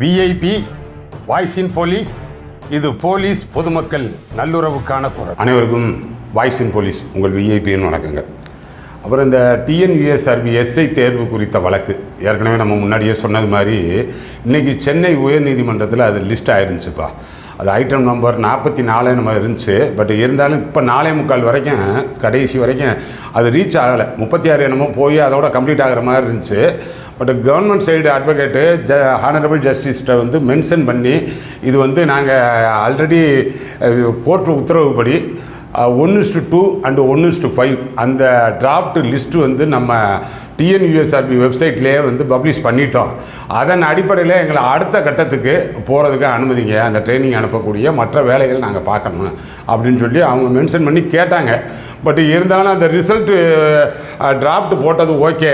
VIP voice in police இது police பொதுமக்கள் நல்லுறவுக்கான குரல் அனைவருக்கும் வாய்ஸ் இன் போலீஸ் உங்கள் விஐபின்னு வணக்கங்க அப்புறம் இந்த டிஎன்யூஎஸ்ஆர்பி எஸ்ஐ தேர்வு குறித்த வழக்கு. ஏற்கனவே நம்ம முன்னாடியே சொன்னது மாதிரி இன்றைக்கி சென்னை உயர்நீதிமன்றத்தில் அது லிஸ்ட் ஆயிருந்துச்சுப்பா. அது ஐட்டம் நம்பர் நாற்பத்தி நாலு நம்ம இருந்துச்சு. பட் இருந்தாலும் இப்போ நாலே முக்கால் வரைக்கும் கடைசி வரைக்கும் அது ரீச் ஆகலை. முப்பத்தி ஆறு என்னமோ போய் அதோட கம்ப்ளீட் ஆகிற மாதிரி இருந்துச்சு. பட் கவர்மெண்ட் சைடு அட்வொகேட்டு ஜ ஹானரபிள் ஜஸ்டிஸ்ட்டை வந்து மென்ஷன் பண்ணி இது வந்து நாங்கள் ஆல்ரெடி கோர்ட் உத்தரவுப்படி ஒன்று இஸ்டு டூ அண்டு ஒன்று டு ஃபைவ். அந்த டிராஃப்ட் லிஸ்ட்டு வந்து நம்ம டிஎன்யூஎஸ்ஆர்பி வெப்சைட்லேயே வந்து பப்ளிஷ் பண்ணிட்டோம். அதன் அடிப்படையில் எங்களை அடுத்த கட்டத்துக்கு போகிறதுக்கு அனுமதிங்க. அந்த ட்ரைனிங் அனுப்பக்கூடிய மற்ற வேலைகள் நாங்கள் பார்க்கணும் அப்படின்னு சொல்லி அவங்க மென்ஷன் பண்ணி கேட்டாங்க. பட் இருந்தாலும் அந்த ரிசல்ட்டு டிராஃப்ட் போட்டது ஓகே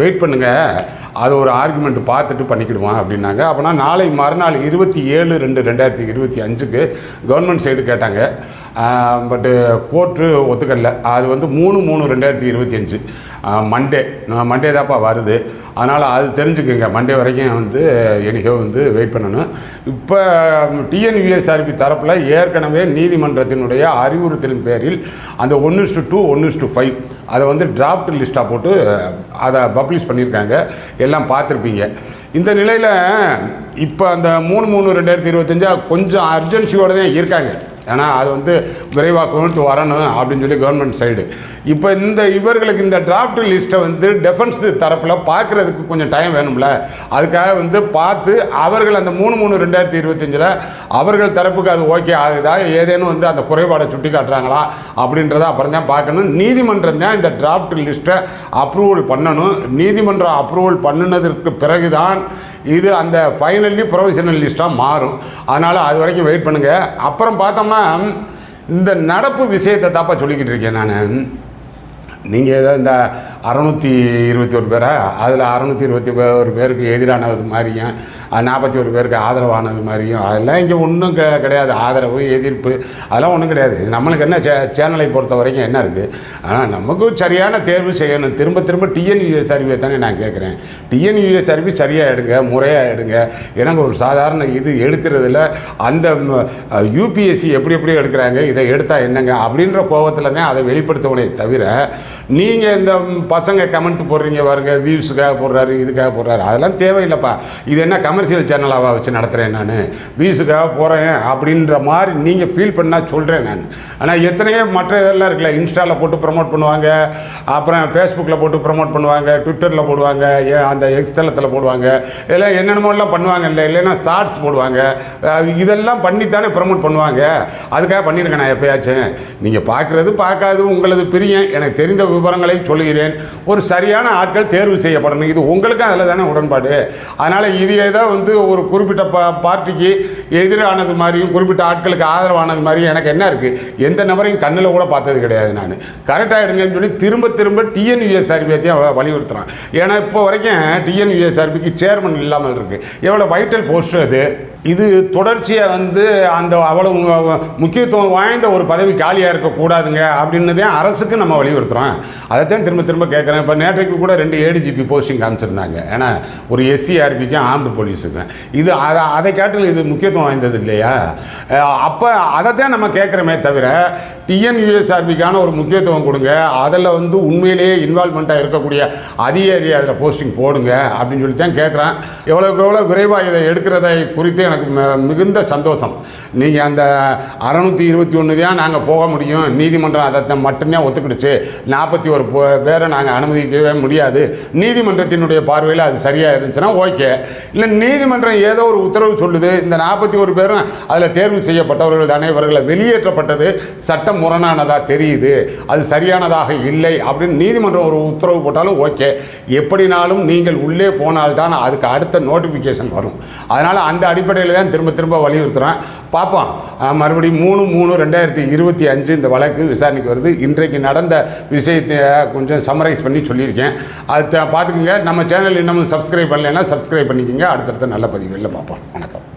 வெயிட் பண்ணுங்கள் அது ஒரு ஆர்குமெண்ட் பார்த்துட்டு பண்ணிக்கிடுவோம் அப்படின்னாங்க. அப்போனா நாளை மறுநாள் இருபத்தி ஏழு ரெண்டு ரெண்டாயிரத்தி இருபத்தி அஞ்சுக்கு கவர்மெண்ட் சைடு கேட்டாங்க. பட்டு கோர்ட்டு ஒத்துக்கல. அது வந்து மூணு மூணு ரெண்டாயிரத்தி இருபத்தி அஞ்சு. மண்டே மண்டே தான்ப்பா வருது. அதனால் அது தெரிஞ்சுக்கோங்க. மண்டே வரைக்கும் வந்து எனக்கோ வந்து வெயிட் பண்ணணும். இப்போ டிஎன்யூஎஸ்ஆர்பி தரப்பில் ஏற்கனவே நீதிமன்றத்தினுடைய அறிவுறுத்தலின் பேரில் அந்த ஒன்று இஸ்டு டூ ஒன்று டு ஃபைவ் அதை வந்து டிராஃப்ட் லிஸ்ட்டாக போட்டு அதை பப்ளிஷ் பண்ணியிருக்காங்க. எல்லாம் பார்த்துருப்பீங்க. இந்த நிலையில் இப்போ அந்த மூணு மூணு ரெண்டாயிரத்தி இருபத்தஞ்சா கொஞ்சம் அர்ஜென்சியோடு தான் இருக்காங்க. ஏன்னா அது வந்து விரைவாக கொண்டு வரணும் அப்படின்னு சொல்லி கவர்மெண்ட் சைடு இப்போ இந்த இவர்களுக்கு இந்த டிராஃப்ட் லிஸ்ட்டை வந்து டெஃபென்ஸ் தரப்பில் பார்க்குறதுக்கு கொஞ்சம் டைம் வேணும்ல. அதுக்காக வந்து பார்த்து அவர்கள் அந்த மூணு மூணு ரெண்டாயிரத்தி இருபத்தஞ்சில் அவர்கள் தரப்புக்கு அது ஓகே ஆகுதா? ஏதேனும் வந்து அந்த குறைபாடை சுட்டி காட்டுறாங்களா? அப்படின்றத அப்புறம் தான் பார்க்கணும். நீதிமன்றம் தான் இந்த டிராஃப்ட் லிஸ்ட்டை அப்ரூவல் பண்ணணும். நீதிமன்றம் அப்ரூவல் பண்ணினதற்கு பிறகுதான் இது அந்த ஃபைனலி ப்ரொவிஷனல் லிஸ்ட்டாக மாறும். அதனால் அது வரைக்கும் வெயிட் பண்ணுங்கள் அப்புறம் பார்த்தோம்னா இந்த நடப்பு விஷயத்தை தப்பாக சொல்லிக்கிட்டு இருக்கேன் நான். நீங்கள் ஏதோ இந்த அறநூற்றி இருபத்தி ஒரு பேரா? அதில் அறநூற்றி இருபத்தி ஒரு பேருக்கு எதிரானது மாதிரியும் நாற்பத்தி ஒரு பேருக்கு ஆதரவானது மாதிரியும். அதெல்லாம் இங்கே ஒன்றும் க கிடையாது. ஆதரவு எதிர்ப்பு அதெல்லாம் ஒன்றும் கிடையாது. நம்மளுக்கு என்ன சே சேனலை பொறுத்த வரைக்கும் என்ன இருக்குது ஆனால் நமக்கும் சரியான தேர்வு செய்யணும். திரும்ப திரும்ப டிஎன்யூஎஸ் சர்வீஸ் தானே நான் கேட்குறேன் டிஎன்யூஎஸ் சர்வீஸ் சரியாக எடுங்க முறையாக எடுங்க. எனக்கு ஒரு சாதாரண இது எடுக்கிறதுல அந்த யூபிஎஸ்சி எப்படி எப்படி எடுக்கிறாங்க இதை எடுத்தால் என்னங்க? அப்படின்ற கோபத்தில் தான் அதை வெளிப்படுத்தவனே தவிர நீங்கள் இந்த பசங்க கமெண்ட் போடுறீங்க பாருங்க வியூஸுக்காக போடுறாரு இதுக்காக போடுறாரு. அதெல்லாம் தேவையில்லைப்பா. இது என்ன கமர்ஷியல் சேனலாக வச்சு நடத்துகிறேன் நான்? வியூஸுக்காக போகிறேன் அப்படின்ற மாதிரி நீங்கள் ஃபீல் பண்ணால் சொல்கிறேன் நான். ஆனால் எத்தனையோ மற்ற இதெல்லாம் இருக்குல்ல இன்ஸ்டாவில் போட்டு ப்ரமோட் பண்ணுவாங்க அப்புறம் ஃபேஸ்புக்கில் போட்டு ப்ரமோட் பண்ணுவாங்க ட்விட்டரில் போடுவாங்க அந்த எக்ஸ்தலத்தில் போடுவாங்க இதெல்லாம் என்னென்னமோலாம் பண்ணுவாங்க இல்லை இல்லைன்னா ஷார்ட்ஸ் போடுவாங்க. இதெல்லாம் பண்ணித்தானே ப்ரமோட் பண்ணுவாங்க. அதுக்காக பண்ணியிருக்கேன் நான் எப்பயாச்சும். நீங்கள் பார்க்குறது பார்க்காது உங்களது பிரியம். எனக்கு தெரிந்த விவரங்களை சொல்லுகிறேன். ஒரு சரியான ஆட்கள் தேர்வு செய்யப்படணும். இது உங்களுக்கும் அதில் தானே உடன்பாடு. அதனால் இது ஏதோ வந்து ஒரு குறிப்பிட்ட பா பார்ட்டிக்கு எதிரானது மாதிரியும் குறிப்பிட்ட ஆட்களுக்கு ஆதரவானது மாதிரியும் எனக்கு என்ன இருக்குது எந்த நபரையும் கண்ணில் கூட பார்த்தது கிடையாது நான். கரெக்டாக எடுங்கன்னு சொல்லி திரும்ப திரும்ப டிஎன்யூஎஸ் அறிவியத்தையும் வலியுறுத்துகிறான் ஏன்னா இப்போ வரைக்கும் டிஎன்யூஎஸ் அறிவிக்கு சேர்மன் இல்லாமல் இருக்குது எவ்வளோ வைட்டல் போஸ்ட் அது? இது தொடர்ச்சியாக வந்து அந்த அவ்வளவு முக்கியத்துவம் வாய்ந்த ஒரு பதவி காலியாக இருக்கக்கூடாதுங்க அப்படின்னு தான் அரசுக்கு நம்ம வலியுறுத்துகிறோம் அதைத்தான் திரும்ப திரும்ப கேட்குறேன் இப்போ நேற்றைக்கு கூட ரெண்டு ஏடிஜிபி போஸ்டிங் காமிச்சிருந்தாங்க. ஏன்னா ஒரு எஸ்சிஆர்பிக்கும் ஆர்ம்டு போலீஸுக்கும் இது அதை அதை காட்டில் இது முக்கியத்துவம் வாய்ந்தது இல்லையா? அப்போ அதைத்தான் நம்ம கேட்குறோமே தவிர டிஎன்யூஎஸ்ஆர்பிக்கான ஒரு முக்கியத்துவம் கொடுங்க. அதில் வந்து உண்மையிலேயே இன்வால்மெண்ட்டாக இருக்கக்கூடிய அதிகாரி அதில் போஸ்டிங் போடுங்க அப்படின்னு சொல்லி தான் கேட்குறேன் எவ்வளோக்கு எவ்வளோ விரைவாக இதை எடுக்கிறதை குறித்து எனக்கு மிகுந்த சந்தோஷம். நீங்கள் அந்த அறநூற்றி இருபத்தி ஒன்று தான் நாங்கள் போக முடியும். நீதிமன்றம் அதை மட்டும்தான் ஒத்துக்கிடுச்சு. நாற்பத்தி ஒரு பேரை நாங்கள் அனுமதிக்கவே முடியாது. நீதிமன்றத்தினுடைய பார்வையில் அது சரியாக இருந்துச்சுன்னா ஓகே. இல்லை நீதிமன்றம் ஏதோ ஒரு உத்தரவு சொல்லுது. இந்த நாற்பத்தி ஒரு பேரும் அதில் தேர்வு செய்யப்பட்டவர்கள் தானே இவர்களை வெளியேற்றப்பட்டது சட்டம் முரணானதாக தெரியுது. அது சரியானதாக இல்லை அப்படின்னு நீதிமன்றம் ஒரு உத்தரவு போட்டாலும் ஓகே. எப்படினாலும் நீங்கள் உள்ளே போனால்தான் அதுக்கு அடுத்த நோட்டிஃபிகேஷன் வரும். அதனால் அந்த அடிப்படையில் தான் திரும்ப திரும்ப வலியுறுத்துகிறேன் பார்ப்போம். மறுபடியும் மூணு மூணு ரெண்டாயிரத்தி இருபத்தி அஞ்சு இந்த வழக்கு விசாரணைக்கு வருது. இன்றைக்கு நடந்த விஷயத்தை கொஞ்சம் சம்மரைஸ் பண்ணி சொல்லியிருக்கேன். அது பார்த்துக்கோங்க. பார்த்துக்குங்க நம்ம சேனல் இன்னமும் சப்ஸ்கிரைப் பண்ணலைன்னா சப்ஸ்கிரைப் பண்ணிக்கோங்க. அடுத்தடுத்த நல்ல பதிவுகளில் பார்ப்போம். வணக்கம்.